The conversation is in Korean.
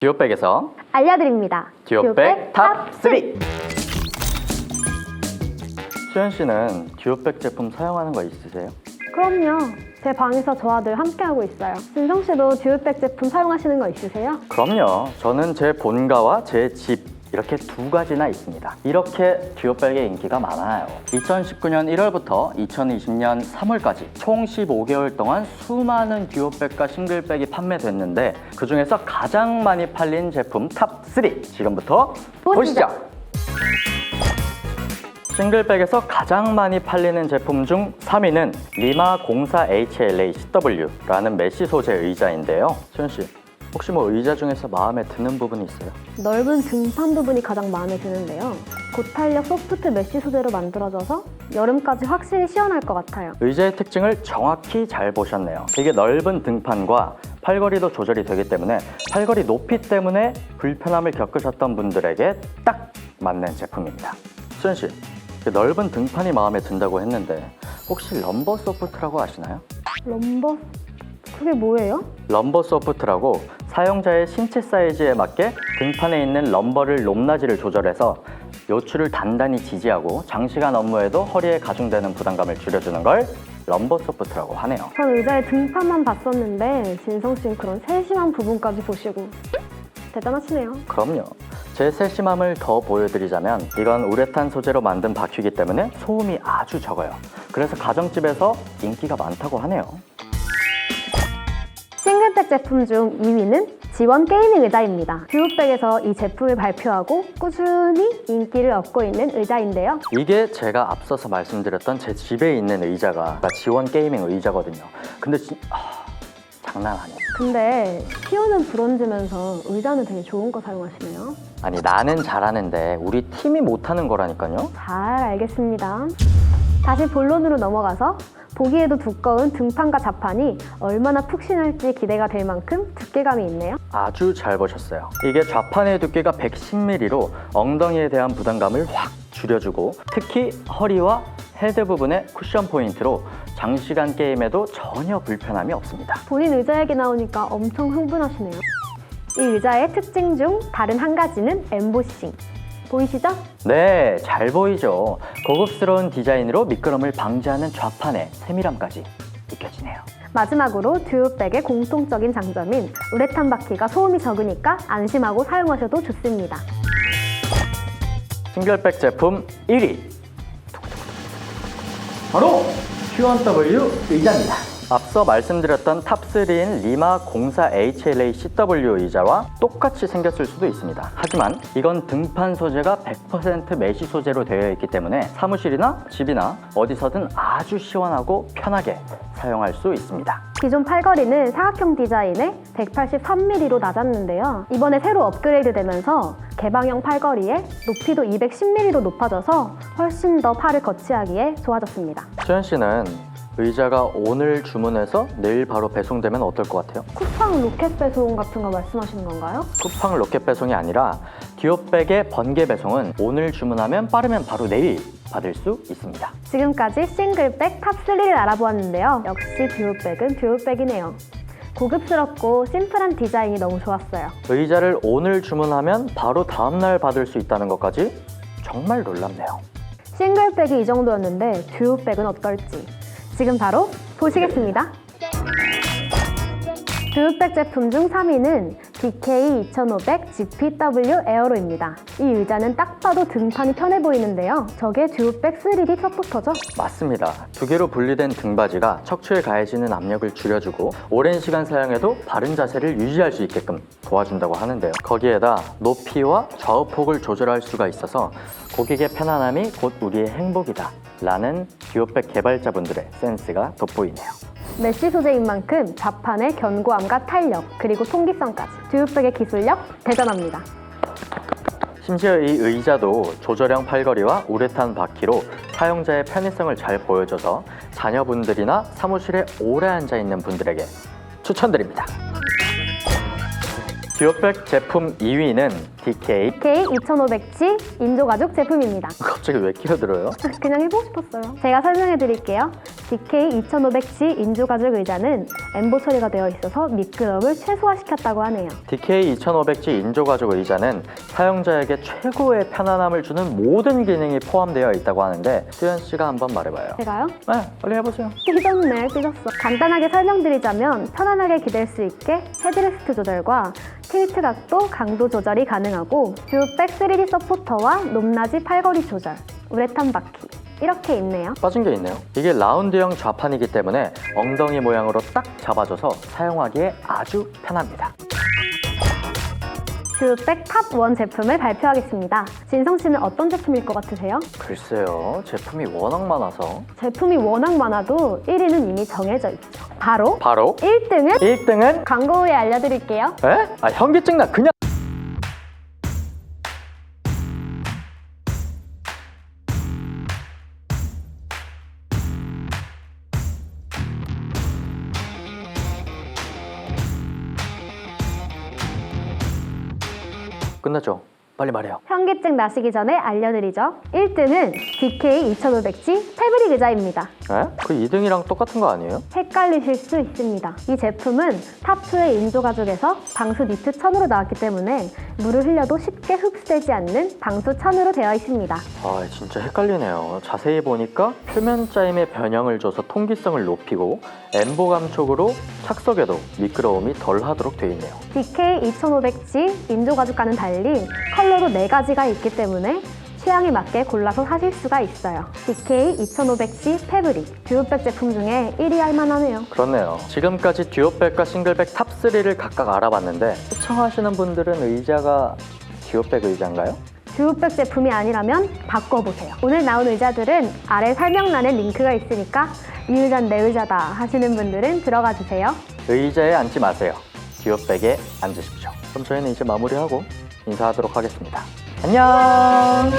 듀오백에서 알려드립니다. 듀오백 탑 3! 수현 씨는 듀오백 제품 사용하는 거 있으세요? 그럼요. 제 방에서 저와 늘 함께하고 있어요. 진성 씨도 듀오백 제품 사용하시는 거 있으세요? 그럼요. 저는 제 본가와 제 집 이렇게 두 가지나 있습니다. 이렇게 듀오백의 인기가 많아요. 2019년 1월부터 2020년 3월까지 총 15개월 동안 수많은 듀오백과 싱글백이 판매됐는데 그 중에서 가장 많이 팔린 제품 탑3 지금부터 보시죠. 보시죠. 싱글백에서 가장 많이 팔리는 제품 중 3위는 리마 04 HLA CW라는 메쉬 소재 의자인데요. 수현 씨, 혹시 뭐 의자 중에서 마음에 드는 부분이 있어요? 넓은 등판 부분이 가장 마음에 드는데요. 고탄력 소프트 메쉬 소재로 만들어져서 여름까지 확실히 시원할 것 같아요. 의자의 특징을 정확히 잘 보셨네요. 이게 넓은 등판과 팔걸이도 조절이 되기 때문에 팔걸이 높이 때문에 불편함을 겪으셨던 분들에게 딱 맞는 제품입니다. 수현 씨, 그 넓은 등판이 마음에 든다고 했는데 혹시 럼버 소프트라고 아시나요? 럼버? 그게 뭐예요? 럼버 소프트라고 사용자의 신체 사이즈에 맞게 등판에 있는 럼버를 높낮이를 조절해서 요추를 단단히 지지하고 장시간 업무에도 허리에 가중되는 부담감을 줄여주는 걸 럼버 소프트라고 하네요. 전 의자의 등판만 봤었는데 진성 씨는 그런 세심한 부분까지 보시고 대단하시네요. 그럼요. 제 세심함을 더 보여드리자면 이건 우레탄 소재로 만든 바퀴이기 때문에 소음이 아주 적어요. 그래서 가정집에서 인기가 많다고 하네요. 싱글백 제품 중 2위는 지원 게이밍 의자입니다. 듀오백에서 이 제품을 발표하고 꾸준히 인기를 얻고 있는 의자인데요. 이게 제가 앞서서 말씀드렸던 제 집에 있는 의자가 지원 게이밍 의자거든요. 근데 진... 아, 장난 아니에요. 근데 키우는 브론즈면서 의자는 되게 좋은 거 사용하시네요. 아니 나는 잘하는데 우리 팀이 못하는 거라니까요. 잘 알겠습니다. 다시 본론으로 넘어가서 보기에도 두꺼운 등판과 자판이 얼마나 푹신할지 기대가 될 만큼 두께감이 있네요. 아주 잘 보셨어요. 이게 좌판의 두께가 110mm로 엉덩이에 대한 부담감을 확 줄여주고 특히 허리와 헤드 부분의 쿠션 포인트로 장시간 게임에도 전혀 불편함이 없습니다. 본인 의자 얘기 나오니까 엄청 흥분하시네요. 이 의자의 특징 중 다른 한 가지는 엠보싱. 보이시죠? 네, 잘 보이죠. 고급스러운 디자인으로 미끄럼을 방지하는 좌판의 세밀함까지 느껴지네요. 마지막으로 듀오백의 공통적인 장점인 우레탄 바퀴가 소음이 적으니까 안심하고 사용하셔도 좋습니다. 싱글백 제품 1위 바로 Q1W 의자입니다. 앞서 말씀드렸던 탑3인 리마 04 HLA CW 의자와 똑같이 생겼을 수도 있습니다. 하지만 이건 등판 소재가 100% 메쉬 소재로 되어 있기 때문에 사무실이나 집이나 어디서든 아주 시원하고 편하게 사용할 수 있습니다. 기존 팔걸이는 사각형 디자인에 183mm로 낮았는데요. 이번에 새로 업그레이드 되면서 개방형 팔걸이에 높이도 210mm로 높아져서 훨씬 더 팔을 거치하기에 좋아졌습니다. 수현 씨는 의자가 오늘 주문해서 내일 바로 배송되면 어떨 것 같아요? 쿠팡 로켓 배송 같은 거 말씀하시는 건가요? 쿠팡 로켓 배송이 아니라 듀오백의 번개 배송은 오늘 주문하면 빠르면 바로 내일 받을 수 있습니다. 지금까지 싱글백 탑3를 알아보았는데요. 역시 듀오백은 듀오백이네요. 고급스럽고 심플한 디자인이 너무 좋았어요. 의자를 오늘 주문하면 바로 다음날 받을 수 있다는 것까지 정말 놀랍네요. 싱글백이 이 정도였는데 듀오백은 어떨지 지금 바로 보시겠습니다. 듀오백 제품 중 3위는 BK 2500 GPW 에어로입니다. 이 의자는 딱 봐도 등판이 편해 보이는데요. 저게 듀오백 3D 서포터죠? 맞습니다. 두 개로 분리된 등받이가 척추에 가해지는 압력을 줄여주고 오랜 시간 사용해도 바른 자세를 유지할 수 있게끔 도와준다고 하는데요. 거기에다 높이와 좌우폭을 조절할 수가 있어서 고객의 편안함이 곧 우리의 행복이다. 라는 듀오백 개발자분들의 센스가 돋보이네요. 메쉬 소재인 만큼 좌판의 견고함과 탄력, 그리고 통기성까지 듀오백의 기술력 대단합니다. 심지어 이 의자도 조절형 팔걸이와 우레탄 바퀴로 사용자의 편의성을 잘 보여줘서 자녀분들이나 사무실에 오래 앉아 있는 분들에게 추천드립니다. 듀오백 제품 2위는 DK. K2500G 인조가죽 제품입니다. 갑자기 왜 끼어들어요? 그냥 해보고 싶었어요. 제가 설명해 드릴게요. DK2500G 인조가죽 의자는 엠보 처리가 되어 있어서 미끄럼을 최소화시켰다고 하네요. DK 2500G 인조가죽 의자는 사용자에게 최고의 편안함을 주는 모든 기능이 포함되어 있다고 하는데 수현 씨가 한번 말해봐요. 제가요? 네, 빨리 해보세요. 삐졌네, 삐졌어. 간단하게 설명드리자면 편안하게 기댈 수 있게 헤드레스트 조절과 틸트 각도, 강도 조절이 가능하고 듀백 3D 서포터와 높낮이 팔걸이 조절, 우레탄 바퀴 이렇게 있네요. 빠진 게 있네요. 이게 라운드형 좌판이기 때문에 엉덩이 모양으로 딱 잡아줘서 사용하기에 아주 편합니다. 듀백 탑1 제품을 발표하겠습니다. 진성 씨는 어떤 제품일 것 같으세요? 글쎄요, 제품이 워낙 많아서 제품이 워낙 많아도 1위는 이미 정해져 있죠. 바로 바로 1등은 1등은 광고 후에 알려드릴게요. 에? 아 현기증 나 그냥 끝났죠? 빨리 말해요. 현기증 나시기 전에 알려드리죠. 1등은 DK2500G 패브릭 의자입니다. 에? 그 2등이랑 똑같은 거 아니에요? 헷갈리실 수 있습니다. 이 제품은 탑2의 인조가죽에서 방수 니트 천으로 나왔기 때문에 물을 흘려도 쉽게 흡수되지 않는 방수 천으로 되어 있습니다. 아 진짜 헷갈리네요. 자세히 보니까 표면 짜임의 변형을 줘서 통기성을 높이고 엠보 감촉으로 착석에도 미끄러움이 덜 하도록 되어 있네요. DK2500G 인조가죽과는 달리 컬러도 4가지가 있기 때문에 취향에 맞게 골라서 사실 수가 있어요. DK2500G 패브릭, 듀오백 제품 중에 1위 할 만하네요. 그렇네요. 지금까지 듀오백과 싱글백 탑3를 각각 알아봤는데 시청하시는 분들은 의자가 듀오백 의자인가요? 듀오백 제품이 아니라면 바꿔보세요. 오늘 나온 의자들은 아래 설명란에 링크가 있으니까 이 의자는 내 의자다 하시는 분들은 들어가 주세요. 의자에 앉지 마세요. 듀오백에 앉으십시오. 그럼 저희는 이제 마무리하고 인사하도록 하겠습니다. 안녕!